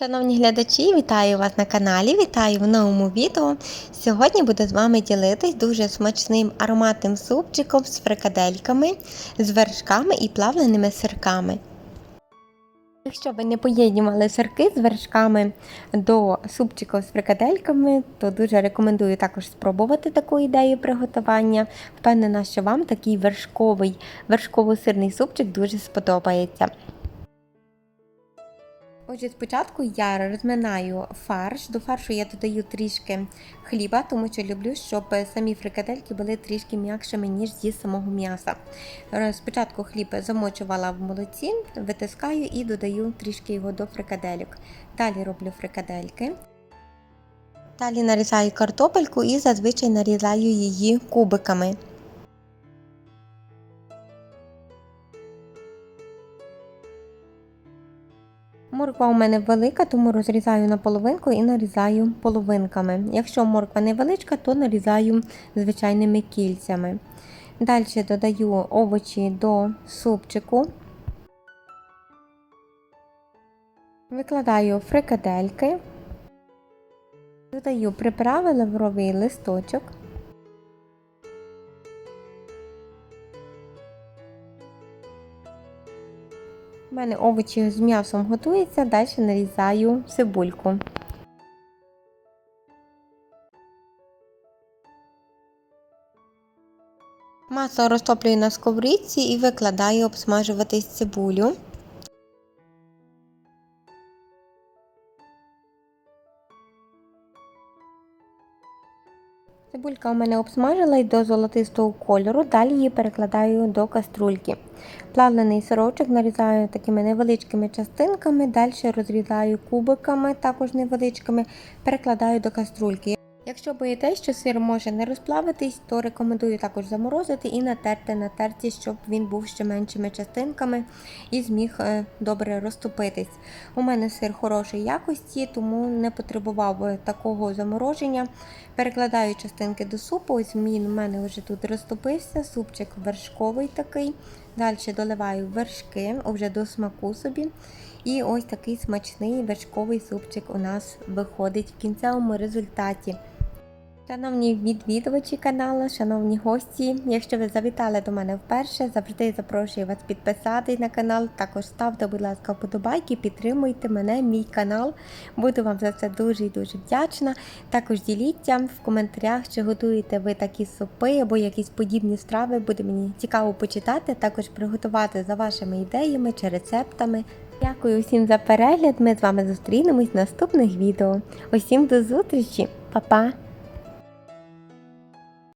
Шановні глядачі, вітаю вас на каналі, вітаю в новому відео. Сьогодні буду з вами ділитись дуже смачним ароматним супчиком з фрикадельками, з вершками і плавленими сирками. Якщо ви не поєднували сирки з вершками до супчику з фрикадельками, то дуже рекомендую також спробувати таку ідею приготування. Впевнена, що вам такий вершковий вершково-сирний супчик дуже сподобається. Отже, спочатку я розминаю фарш. До фаршу я додаю трішки хліба, тому що люблю, щоб самі фрикадельки були трішки м'якшими, ніж зі самого м'яса. Е, Спочатку хліб замочувала в молоці, витискаю і додаю трішки його до фрикадельок. Далі роблю фрикадельки. Далі нарізаю картопельку і зазвичай нарізаю її кубиками. Морква у мене велика, тому розрізаю на половинку і нарізаю половинками. Якщо морква невеличка, то нарізаю звичайними кільцями. Далі додаю овочі до супчику. Викладаю фрикадельки. Додаю приправи лавровий листочок. У мене овочі з м'ясом готуються, далі нарізаю цибульку. Масло розтоплюю на сковорідці і викладаю обсмажуватись цибулю. Цибулька у мене обсмажилась до золотистого кольору, далі її перекладаю до каструльки. Плавлений сирочок нарізаю такими невеличкими частинками, далі розрізаю кубиками, також невеличкими, перекладаю до каструльки. Якщо боїтесь, що сир може не розплавитись, то рекомендую також заморозити і натерти на терці, щоб він був ще меншими частинками і зміг е, добре розтопитись. У мене сир хорошої якості, тому не потребував такого замороження. Перекладаю частинки до супу. Ось він у мене вже тут розтопився, супчик вершковий такий. Далі доливаю вершки вже до смаку собі. І ось такий смачний вершковий супчик у нас виходить в кінцевому результаті. Шановні відвідувачі каналу, шановні гості, якщо ви завітали до мене вперше, завжди запрошую вас підписатись на канал. Також ставте, будь ласка, вподобайки, підтримуйте мене, мій канал. Буду вам за це дуже і дуже вдячна. Також діліться в коментарях, чи готуєте ви такі супи або якісь подібні страви. Буде мені цікаво почитати, також приготувати за вашими ідеями чи рецептами. Дякую всім за перегляд. Ми з вами зустрінемось в наступних відео. Усім до зустрічі, Па-па!